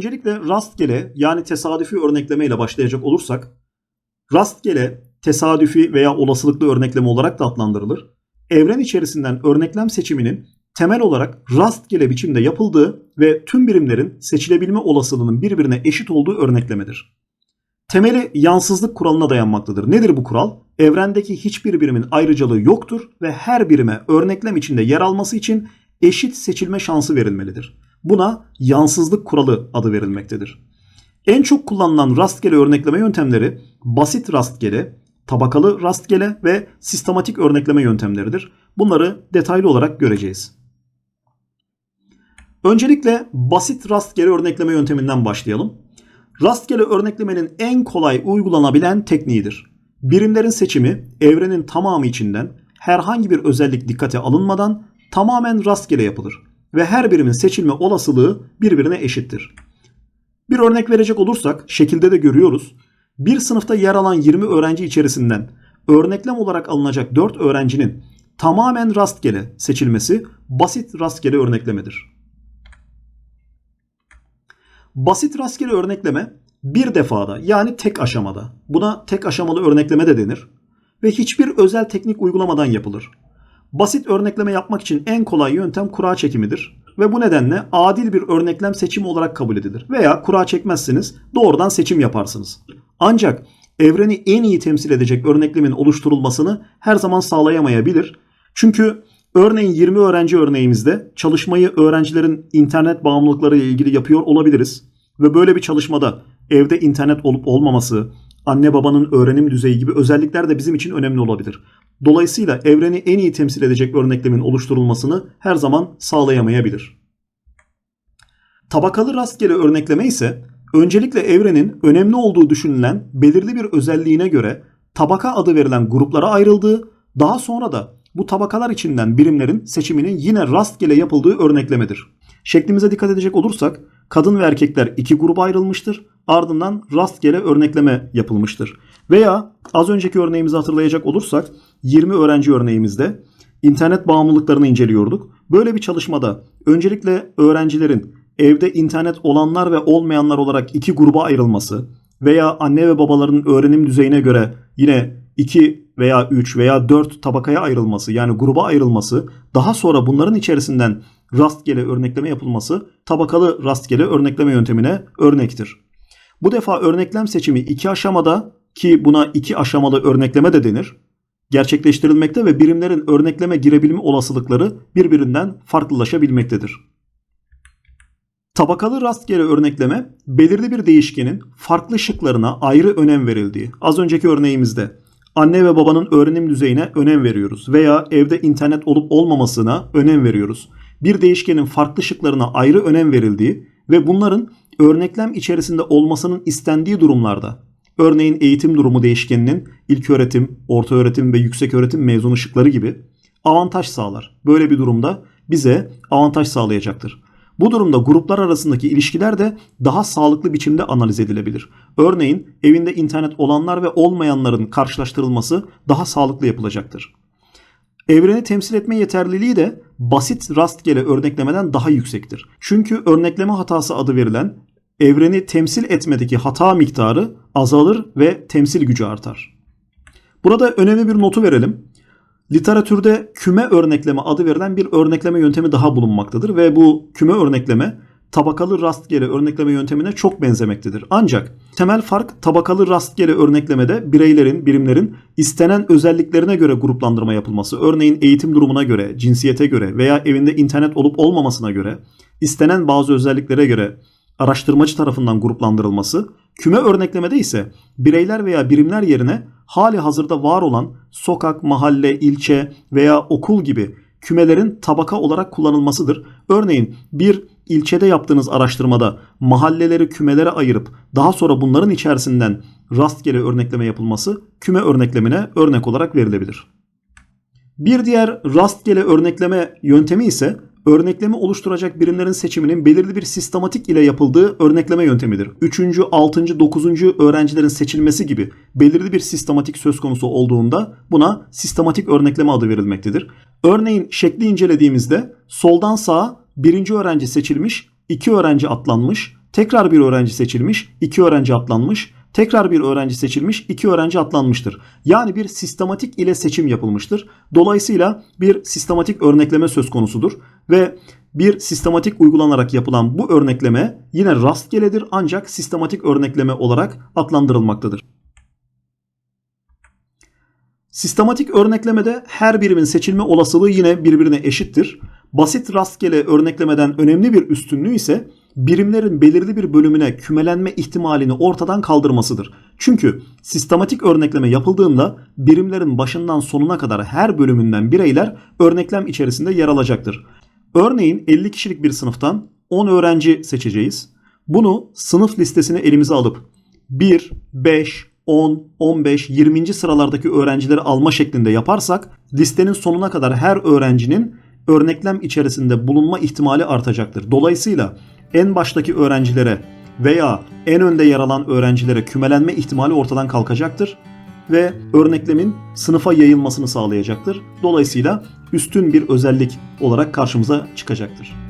Öncelikle rastgele yani tesadüfi örnekleme ile başlayacak olursak rastgele, tesadüfi veya olasılıklı örnekleme olarak da adlandırılır. Evren içerisinden örneklem seçiminin temel olarak rastgele biçimde yapıldığı ve tüm birimlerin seçilebilme olasılığının birbirine eşit olduğu örneklemedir. Temeli yansızlık kuralına dayanmaktadır. Nedir bu kural? Evrendeki hiçbir birimin ayrıcalığı yoktur ve her birime örneklem içinde yer alması için eşit seçilme şansı verilmelidir. Buna yansızlık kuralı adı verilmektedir. En çok kullanılan rastgele örnekleme yöntemleri basit rastgele, tabakalı rastgele ve sistematik örnekleme yöntemleridir. Bunları detaylı olarak göreceğiz. Öncelikle basit rastgele örnekleme yönteminden başlayalım. Rastgele örneklemenin en kolay uygulanabilen tekniğidir. Birimlerin seçimi evrenin tamamı içinden herhangi bir özellik dikkate alınmadan tamamen rastgele yapılır ve her birimin seçilme olasılığı birbirine eşittir. Bir örnek verecek olursak şekilde de görüyoruz. Bir sınıfta yer alan 20 öğrenci içerisinden örneklem olarak alınacak 4 öğrencinin tamamen rastgele seçilmesi basit rastgele örneklemedir. Basit rastgele örnekleme bir defada yani tek aşamada buna tek aşamalı örnekleme de denir ve hiçbir özel teknik uygulamadan yapılır. Basit örnekleme yapmak için en kolay yöntem kura çekimidir ve bu nedenle adil bir örneklem seçimi olarak kabul edilir. Veya kura çekmezsiniz doğrudan seçim yaparsınız. Ancak evreni en iyi temsil edecek örneklemin oluşturulmasını her zaman sağlayamayabilir. Çünkü örneğin 20 öğrenci örneğimizde çalışmayı öğrencilerin internet bağımlılıkları ile ilgili yapıyor olabiliriz. Ve böyle bir çalışmada evde internet olup olmaması, anne babanın öğrenim düzeyi gibi özellikler de bizim için önemli olabilir. Dolayısıyla evreni en iyi temsil edecek örneklemin oluşturulmasını her zaman sağlayamayabilir. Tabakalı rastgele örnekleme ise öncelikle evrenin önemli olduğu düşünülen belirli bir özelliğine göre tabaka adı verilen gruplara ayrıldığı, daha sonra da bu tabakalar içinden birimlerin seçiminin yine rastgele yapıldığı örneklemedir. Şeklimize dikkat edecek olursak kadın ve erkekler iki gruba ayrılmıştır. Ardından rastgele örnekleme yapılmıştır. Veya az önceki örneğimizi hatırlayacak olursak 20 öğrenci örneğimizde internet bağımlılıklarını inceliyorduk. Böyle bir çalışmada öncelikle öğrencilerin evde internet olanlar ve olmayanlar olarak iki gruba ayrılması veya anne ve babaların öğrenim düzeyine göre yine 2 veya 3 veya 4 tabakaya ayrılması yani gruba ayrılması daha sonra bunların içerisinden rastgele örnekleme yapılması tabakalı rastgele örnekleme yöntemine örnektir. Bu defa örneklem seçimi iki aşamada ki buna iki aşamalı örnekleme de denir gerçekleştirilmekte ve birimlerin örnekleme girebilme olasılıkları birbirinden farklılaşabilmektedir. Tabakalı rastgele örnekleme belirli bir değişkenin farklı şıklarına ayrı önem verildiği. Az önceki örneğimizde anne ve babanın öğrenim düzeyine önem veriyoruz veya evde internet olup olmamasına önem veriyoruz. Bir değişkenin farklı şıklarına ayrı önem verildiği ve bunların örneklem içerisinde olmasının istendiği durumlarda örneğin eğitim durumu değişkeninin ilk öğretim, orta öğretim ve yüksek öğretim mezunu şıkları gibi avantaj sağlar. Böyle bir durumda bize avantaj sağlayacaktır. Bu durumda gruplar arasındaki ilişkiler de daha sağlıklı biçimde analiz edilebilir. Örneğin evinde internet olanlar ve olmayanların karşılaştırılması daha sağlıklı yapılacaktır. Evreni temsil etme yeterliliği de basit rastgele örneklemeden daha yüksektir. Çünkü örnekleme hatası adı verilen evreni temsil etmedeki hata miktarı azalır ve temsil gücü artar. Burada önemli bir notu verelim. Literatürde küme örnekleme adı verilen bir örnekleme yöntemi daha bulunmaktadır ve bu küme örnekleme tabakalı rastgele örnekleme yöntemine çok benzemektedir. Ancak temel fark tabakalı rastgele örneklemede bireylerin, birimlerin istenen özelliklerine göre gruplandırma yapılması. Örneğin eğitim durumuna göre, cinsiyete göre veya evinde internet olup olmamasına göre istenen bazı özelliklere göre araştırmacı tarafından gruplandırılması, küme örneklemede ise bireyler veya birimler yerine hali hazırda var olan sokak, mahalle, ilçe veya okul gibi kümelerin tabaka olarak kullanılmasıdır. Örneğin bir ilçede yaptığınız araştırmada mahalleleri kümelere ayırıp daha sonra bunların içerisinden rastgele örnekleme yapılması küme örneklemine örnek olarak verilebilir. Bir diğer rastgele örnekleme yöntemi ise örnekleme oluşturacak birimlerin seçiminin belirli bir sistematik ile yapıldığı örnekleme yöntemidir. 3. 6. 9. öğrencilerin seçilmesi gibi belirli bir sistematik söz konusu olduğunda buna sistematik örnekleme adı verilmektedir. Örneğin şekli incelediğimizde soldan sağa birinci öğrenci seçilmiş, iki öğrenci atlanmış, Tekrar bir öğrenci seçilmiş, iki öğrenci atlanmış. Tekrar bir öğrenci seçilmiş, iki öğrenci atlanmıştır. Yani bir sistematik ile seçim yapılmıştır. Dolayısıyla bir sistematik örnekleme söz konusudur ve bir sistematik uygulanarak yapılan bu örnekleme yine rastgeledir ancak sistematik örnekleme olarak adlandırılmaktadır. Sistematik örneklemede her birimin seçilme olasılığı yine birbirine eşittir. Basit rastgele örneklemeden önemli bir üstünlüğü ise birimlerin belirli bir bölümüne kümelenme ihtimalini ortadan kaldırmasıdır. Çünkü sistematik örnekleme yapıldığında birimlerin başından sonuna kadar her bölümünden bireyler örneklem içerisinde yer alacaktır. Örneğin 50 kişilik bir sınıftan 10 öğrenci seçeceğiz. Bunu sınıf listesine elimize alıp 1, 5, 10, 15, 20. sıralardaki öğrencileri alma şeklinde yaparsak listenin sonuna kadar her öğrencinin örneklem içerisinde bulunma ihtimali artacaktır. Dolayısıyla en baştaki öğrencilere veya en önde yer alan öğrencilere kümelenme ihtimali ortadan kalkacaktır ve örneklemin sınıfa yayılmasını sağlayacaktır. Dolayısıyla üstün bir özellik olarak karşımıza çıkacaktır.